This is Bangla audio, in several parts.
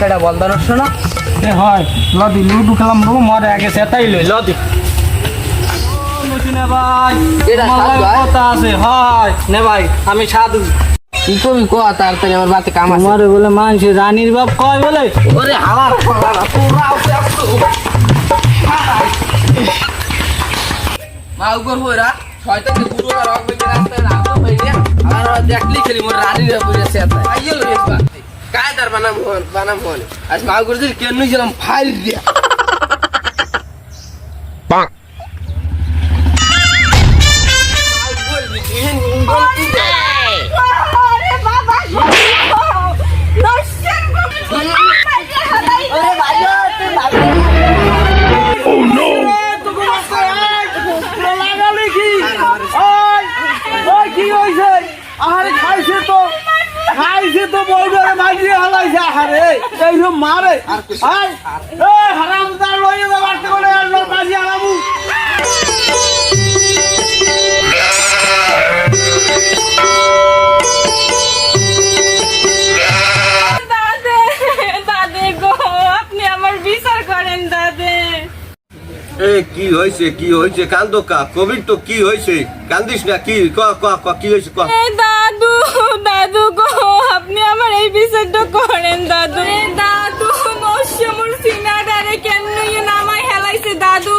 কেটা বলদার শোনা। এ হয় লদি লুডু খেলাম রু মরে আগে সেটাই লই লদি। ভাই ভাই আমি সাধু। কি করবি ক তাড়াতাড়ি আমার বাতে কাম আছে। আমারে বলে মানছে রানীর বাপ কয় বলে? ওরে হাওয়ার মা উপর হইরা শয়তান কে পুরো রাস্তায় রাখো হইরে আর দেখলি খেলি মোর রানী রে বুঝে সে বানাম বানাম আজ মা দিল কেন নিছিলাম ফাইল দিয়া। মারে আয় এই কি হয়েছে কি হয়েছে? কান্দো কা কোভিড তো কি হয়েছে? কান্দিস না কি? ক ক ক কি হয়েছে ক? দাদু দাদু গো আপনি আমার এই বিচারটা করেন দাদু। দাদু সিনাডারে কেন ইয়ে নামাই হেলাইছে দাদু?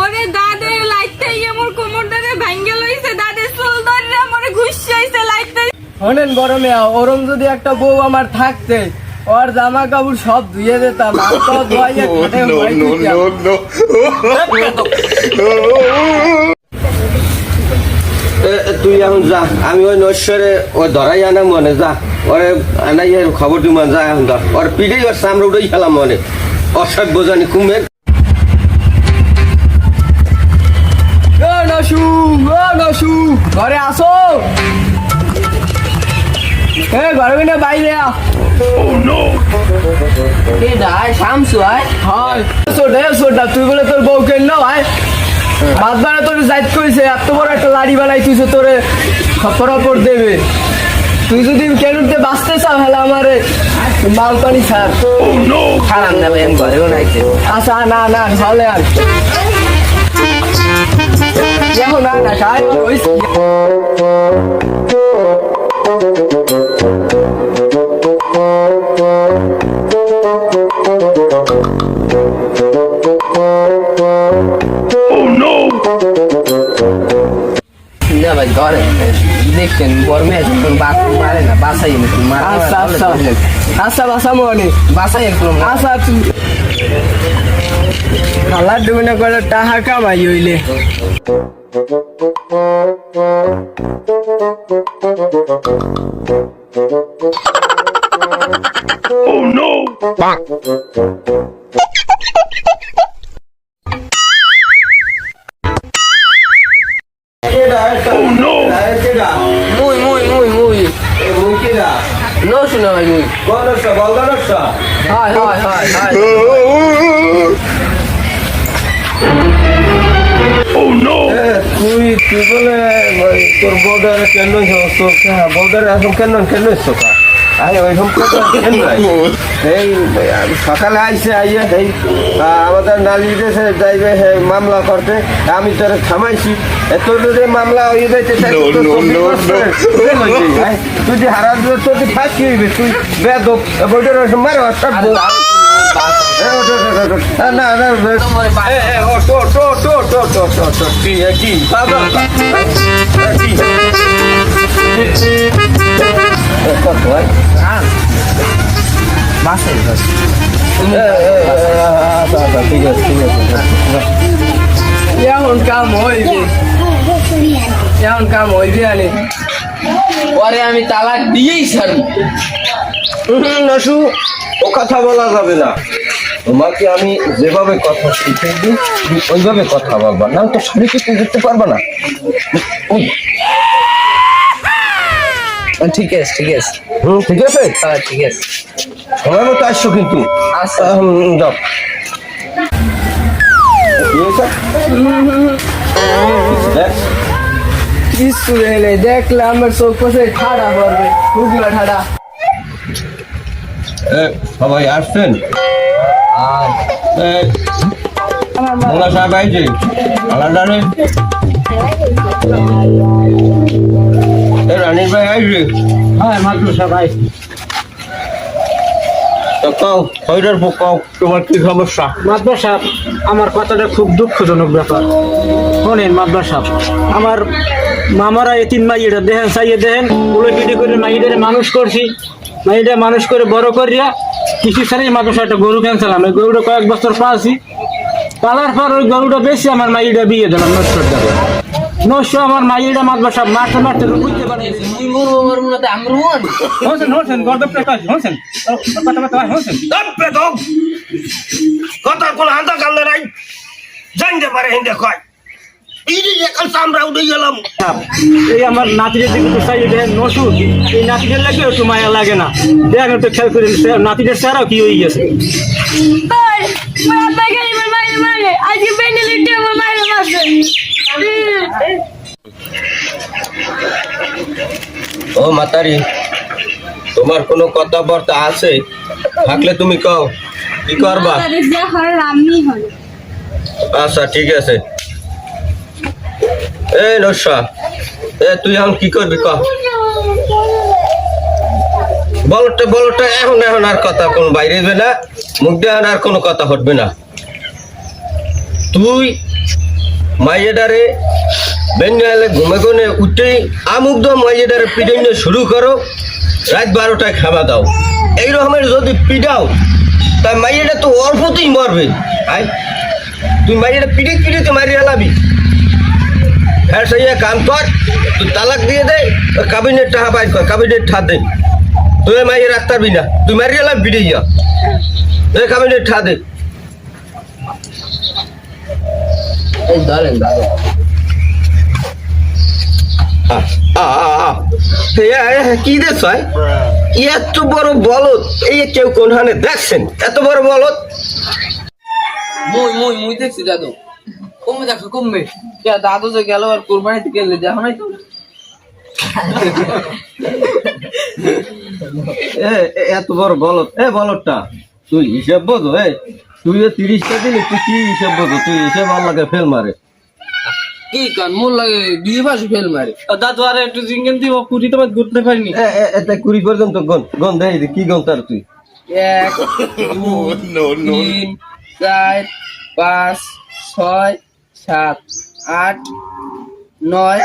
ওরে দাদে লাইটটা ইয়ে মোর কোমরটারে ভাঙ্গে লইছে দাদে চুল ধরে মোরে ঘুষাইছে লাইটটা শোনেন গরমে ওরম যদি একটা বউ আমার থাকতে ওর জামা কাপড় সব ধুয়ে দিতাম আর তো ধোয়াইয়া খাটে তুই এখন যা আমি ওই নশ্বরে ওই ধরাই আনা মনে যা। ওরে আনাই খবর দিই যা এখন ধর। ওর পিঠেই ওর সামনে উঠেই খেলাম মনে। অসভ্য জানি কুমের। ও ও নসু ঘরে আসো। এ ঘরে বিনা বাইরে আ। কে ডাই শামসু, আয়। হয়। সোডা সোডা তুই বলে তোর বউ কেন না ভাই বাদবারে তোর যাইত কইছে, এত বড় একটা লাড়ি বানাই তুই তোরে খপরাপর দেবে। তুই যদি কেনুতে বাঁচতে চাও হলে আমারে মাল পানি ছাড়। খারাপ না ভাই আমি ঘরেও নাইছে আচ্ছা না না, হলে আর দেখো না না খাই আচ্ছা আচ্ছা। আচ্ছা বাসা মনে। বাসাই এরকম আচ্ছা তুই খালার ডুবিনা করে টাহা কামাই হইলে। মুই তুই তুই বলে ওই তোর বউডারে কেন এখন কেন কেন সকালে আইসে আইয়ে এই আহ, আমাদের নালি দেশে যাইবে মামলা করতে। আমি তোরে থামাইছি। এ তোর যদি মামলা যাবে, হ্যাঁ? তুই যে হারান তোর তুই ফাঁসি হইবে তুই বেদক বইটার মারে না না আচ্ছা, আচ্ছা, আমি তালাক দিয়েই ছাড়ি হুম, নসু ও কথা বলা যাবে না তোমাকে আমি যেভাবে কথা শিখে দিই তুমি ওইভাবে কথা বলবা না তো শাড়িকে তুমি দেখতে পারবা না? ঠিক আছে ঠিক আছে। হুম, ঠিক আছে? হ্যাঁ ঠিক আছে। সময় মতো আসছো কিন্তু। আচ্ছা। যাও। কিছু দেখলে আমার চোখ কষে ঠাডা পড়বে ঠাডা। সবাই আসছেন? এ, মোল্লা সাহেব আইছে আলাদা রে। রানীর ভাই আইছে হ্যাঁ মাত্র হইডার কও তোমার কি সমস্যা? সাহেব আমার কথাটা খুব দুঃখজনক ব্যাপার। শোনেন সাহেব আমার মামারা এই তিন মাইয়েটা দেখেন চাইয়ে দেখেন উলো পিঠে করে মাইয়েটারে মানুষ করছি। মাইয়েটা মানুষ করে বড় করিয়া কিছু ছাড়াই মাদ্রাসা একটা গরু ক্যান্সালাম এই গরুটা কয়েক বছর পালছি। পালার পর ওই গরুটা বেশি আমার মাইয়েটা বিয়ে দিলাম নশ্বর দেবে নশ্য আমার মারতে মারতে বুঝতে পারে হোসেন হোসেন গর্দব প্রকাশ হোসেন। কথা কথা হোসেন। কথা কোন হান্দা কালে নাই জানতে পারে হিন্দে কয়। একাল চামড়া উঠে গেলাম। এই আমার নাতিদের দিকে তো চাই দেখেন নসুর এই নাতিদের লাগে একটু মায়া লাগে না। দেখেন একটু খেয়াল করে নাতিদের স্যারও কি হয়ে গেছে। ও মাতারি তোমার কোনো কথাবার্তা আছে? থাকলে তুমি কও। কি করবা? আচ্ছা ঠিক আছে। এ এ তুই এখন কি করবি ক? বলটা বলটা এখন এখন আর কথা কোন বাইরে হবে না, মুখ আর কোনো কথা হটবে না। তুই ঘুমে ঘুমে উঠেই আমুক দম মাইয়েডারে শুরু করো, রাত বারোটায় খাওয়া দাও। এই রকমের যদি পিটাও তাই মাইয়েটা তো অল্পতেই মরবে। আয়, তুই মাইয়েটা পিটে পিটে মারি হেলাবি হ্যাঁ সেই কাম কর, তুই তালাক দিয়ে দে কাবিনেট টাকা বাইর কর কাবিনেট ঠা দে। তুই মাইয়ে রাখতে পারবি না তুই মারি হেলাম বিড়ে যা। এ কাবিনেট ঠা দে। কি হয় এত বড় বলদ, এই কেউ কোন হানে দেখছেন? এত বড় বলদ? মুই মুই মুই দেখছি, দাদু। কমবে দেখো কমবে। দাদু যে গেল আর কোরবানিতে গেলে দেখো নাই তো? এত বড় বলদ। এ বলদটা তুই হিসাব বোঝো এ তুই তিরিশটা দিলি তুই কি হিসাব বোঝো? তুই হিসাব আল্লাহকে ফেল মারে। কি কান মোর লাগে দুই পাশে ফেল মারে। দাদু আর একটু জিঙ্গেন দিব তোমার ঘুরতে পারিনি কুড়ি পর্যন্ত গন গন দেয় কি গন তার তুই? এক দুই তিন চার পাঁচ ছয় সাত, আট, নয়,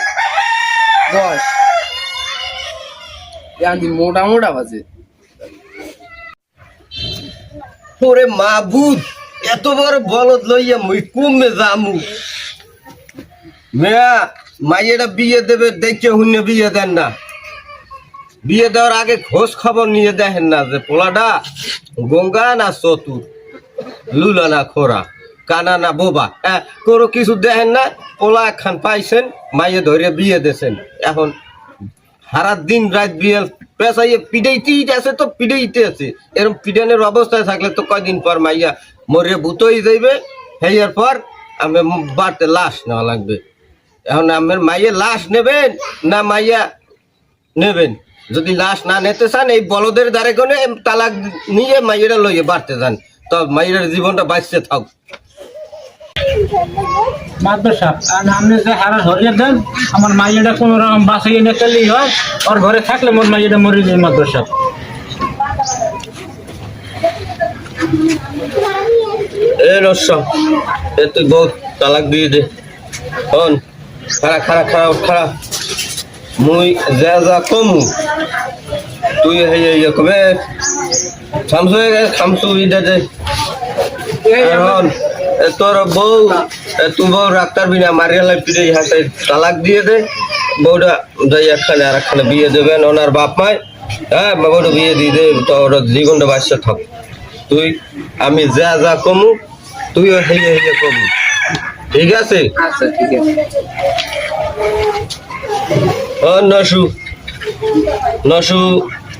দশ। মোটা মোটা বাজে। ওরে মাবুদ এত বড় বলদ লইয়া মুই কমে জামু মেয়া, মাইয়েরা বিয়ে দেবে দেখে হুন্নে বিয়ে দেন না। বিয়ে দেওয়ার আগে খোঁজ খবর নিয়ে দেখেন না যে পোলাটা গঙ্গা না চতুর লুলা না খোরা। কানা না বোবা। হ্যাঁ কোনো কিছু দেখেন না পোলা একখান পাইছেন, মাইয়ে ধরে বিয়ে দেছেন এখন সারা দিন রাত বিয়ে পেশাইয়ে পিড়াইতেই আছে তো পিড়াইতে আছে। এরকম পিড়ানোর অবস্থায় থাকলে তো কয়দিন পর মাইয়া মরে ভূতই যাইবে। হেয়ার পর আমি বাড়তে লাশ নেওয়া লাগবে। এখন আমার মাইয়ে লাশ নেবেন না মাইয়া নেবেন? যদি লাশ না নিতে চান, এই বলদের দ্বারে কোনে তালাক নিয়ে মাইয়েরা লইয়ে বাড়তে যান। তো মাইয়ের জীবনটা বাঁচতে থাক। মাদ্রাসা আর আপনি যে হারা দেন আমার মাইয়াটা কোনো রকম বাসায় এনে ফেললেই হয়। ওর ঘরে থাকলে মোর মাইয়াটা মরে যায় মাদ্রাসা এ রস্য এ তুই বউ তালাক দিয়ে দে। হন খারা খারা খারা খারা মুই যা যা কমু তুই হে ইয়ে কবে? খামসু খামসু ইদে দে। এ তোর বউ তুই বউ রাখতার বিনা মারিয়ালে পিড়ে হাতে তালাক দিয়ে দে। বউটা যাই একখানে আর একখানে বিয়ে দেবেন ওনার বাপ মায় হ্যাঁ বউটা বিয়ে দিয়ে দে তো ওর জীবনটা বাঁচতে থাক। তুই আমি যা যা কমু তুইও হেয়ে হেয়ে কমু। ঠিক আছে? আচ্ছা ঠিক আছে। ও নসু। নসু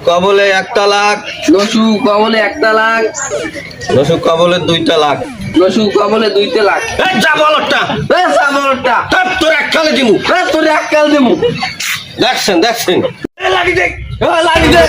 কবলে একটা লাখ। নসু কবলে একটা লাখ। নসু কবলে দুইটা লাখ। নসু কবলে দুইটা লাখ। এই যা বলটা এ বলটা তোর একখানে দিমু। এ তোর এক কালে দিমু। দেখছেন দেখছেন। লাগি দে